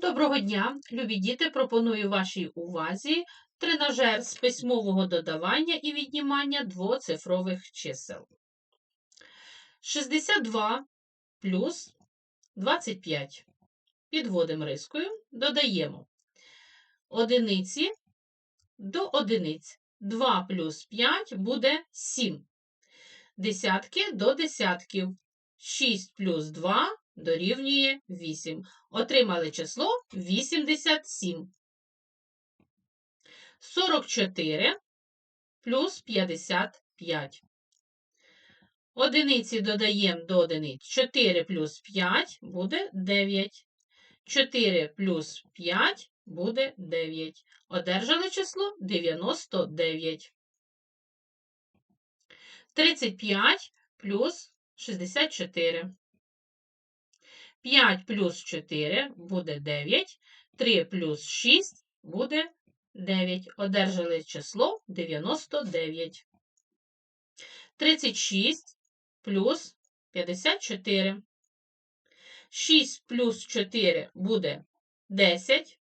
Доброго дня, любі діти! Пропоную вашій увазі тренажер з письмового додавання і віднімання двоцифрових чисел. 62 плюс 25. Підводимо рискою, додаємо одиниці до одиниць. 2 плюс 5 буде 7. Десятки до десятків. 6 плюс 2 дорівнює 8. Отримали число 87. 44 плюс 55. Одиниці додаємо до одиниць. 4 плюс 5 буде 9. 4 плюс 5 буде 9. Одержали число 99. 35 плюс 64. 5 плюс 4 буде 9, 3 плюс 6 буде 9. Одержали число 99. 36 плюс 54. 6 плюс 4 буде 10.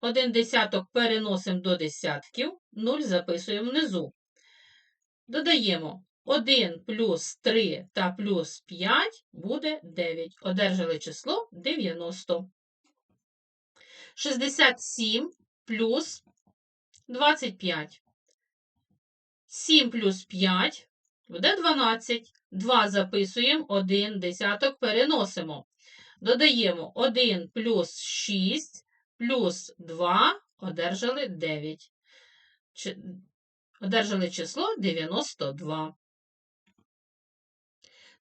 Один десяток переносимо до десятків, 0 записуємо внизу. Додаємо 1 плюс 3 та плюс 5 буде 9. Одержали число 90. 67 плюс 25. 7 плюс 5 буде 12. 2 записуємо, 1 десяток переносимо. Додаємо 1 плюс 6 плюс 2, одержали 9. Одержали число 92.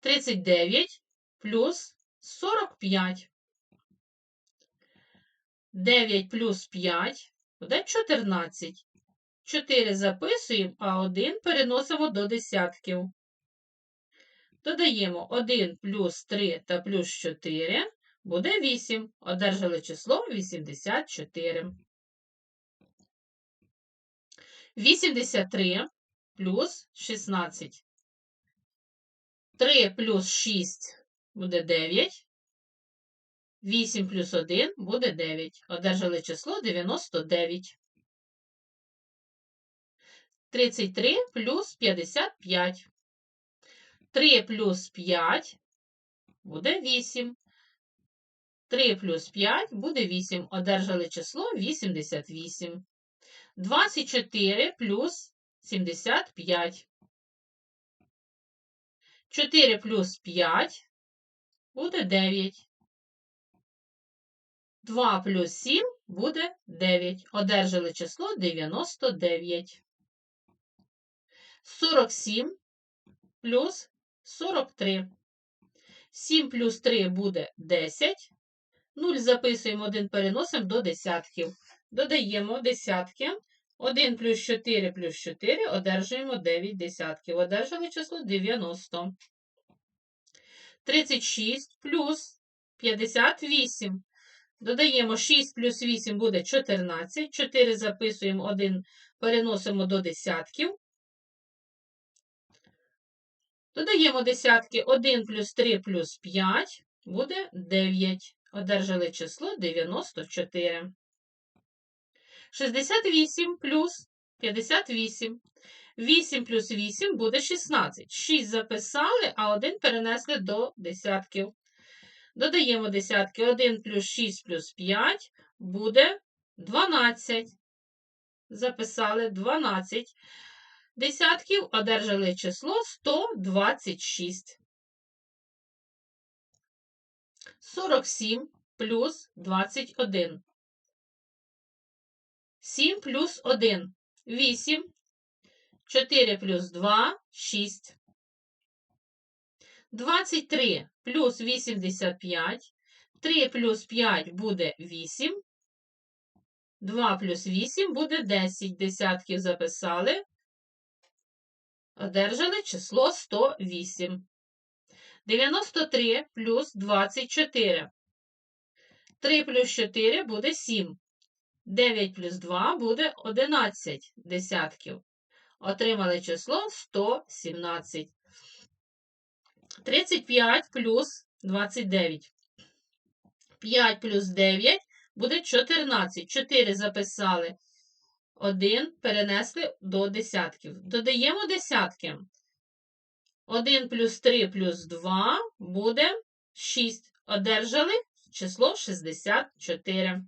39 плюс 45. 9 плюс 5 буде 14. 4 записуємо, а 1 переносимо до десятків. Додаємо 1 плюс 3 та плюс 4 буде 8. Одержали число 84. 83 плюс 16. 3 плюс 6 буде 9. 8 плюс 1 буде 9. Одержали число 99. 33 плюс 55. 3 плюс 5 буде 8. 3 плюс 5 буде 8. Одержали число 88. 24 плюс 75. 4 плюс 5 буде 9. 2 плюс 7 буде 9. Одержали число 99. 47 плюс 43. 7 плюс 3 буде 10. 0 записуємо 1 переносимо до десятків. Додаємо десятки. 1 плюс 4 плюс 4 одержуємо 9 десятків. Одержали число 90. 36 плюс 58. Додаємо 6 плюс 8 буде 14. 4 записуємо 1, переносимо до десятків. Додаємо десятки 1 плюс 3 плюс 5 буде 9. Одержали число 94. 68 плюс 58. 8 плюс 8 буде 16. 6 записали, а 1 перенесли до десятків. Додаємо десятки. 1 плюс 6 плюс 5 буде 12. Записали 12. Десятків одержали число 126. 47 плюс 21. 7 плюс 1 8. 4 плюс 2 6. 23 плюс 85. 3 плюс 5 буде 8. 2 плюс 8 буде 10. Десятків записали. Одержали число 108. 93 плюс 24. 3 плюс 4 буде 7. 9 плюс 2 буде 11 десятків. Отримали число 117. 35 плюс 29. 5 плюс 9 буде 14. 4 записали. 1 перенесли до десятків. Додаємо десятки. 1 плюс 3 плюс 2 буде 6. Одержали число 64.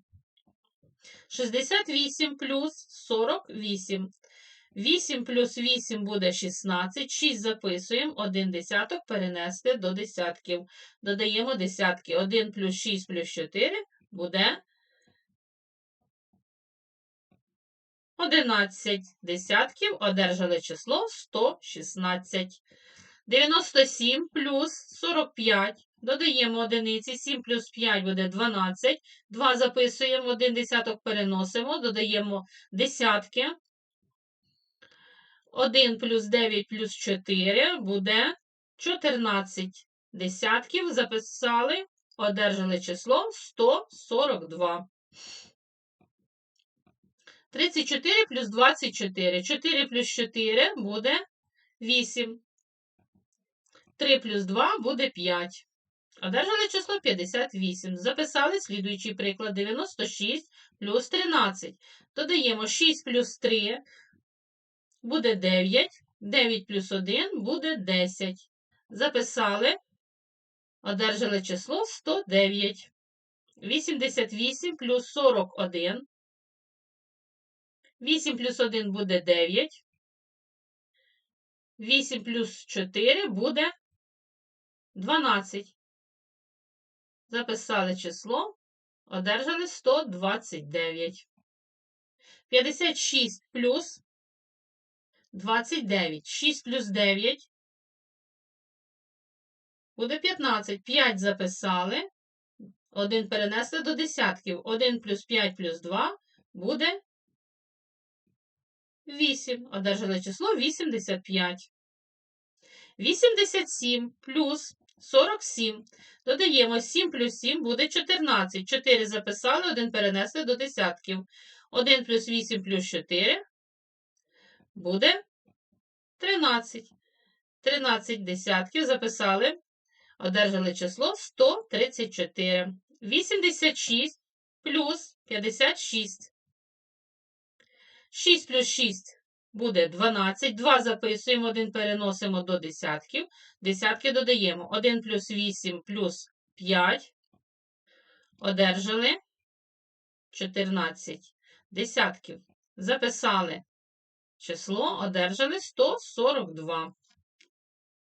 68 плюс 48. 8 плюс 8 буде 16. 6 записуємо. 1 десяток перенести до десятків. Додаємо десятки. 1 плюс 6 плюс 4 буде 11 десятків. Одержали число 116. 97 плюс 45. Додаємо одиниці. 7 плюс 5 буде 12. 2 записуємо, 1 десяток переносимо, додаємо десятки. 1 плюс 9 плюс 4 буде 14 десятків. Записали, одержали число 142. 34 плюс 24. 4 плюс 4 буде 8. 3 плюс 2 буде 5. Одержали число 58. Записали слідуючий приклад 96 плюс 13. Додаємо 6 плюс 3 буде 9. 9 плюс 1 буде 10. Записали. Одержали число 109. 88 плюс 41. 8 плюс 1 буде 9. 8 плюс 4 буде 12. Записали число, одержали 129. 56 плюс 29. 6 плюс 9 буде 15. 5 записали. 1 перенесли до десятків. 1 плюс 5 плюс 2 буде 8. Одержали число 85. 87 плюс 47. Додаємо 7 плюс 7 буде 14. 4 записали, 1 перенесли до десятків. 1 плюс 8 плюс 4 буде 13. 13 десятків записали, одержали число 134. 86 плюс 56. 6 плюс 6 буде 12. 2 записуємо, 1 переносимо до десятків. Десятки додаємо. 1 плюс 8 плюс 5. Одержали 14 десятків. Записали число, одержали 142.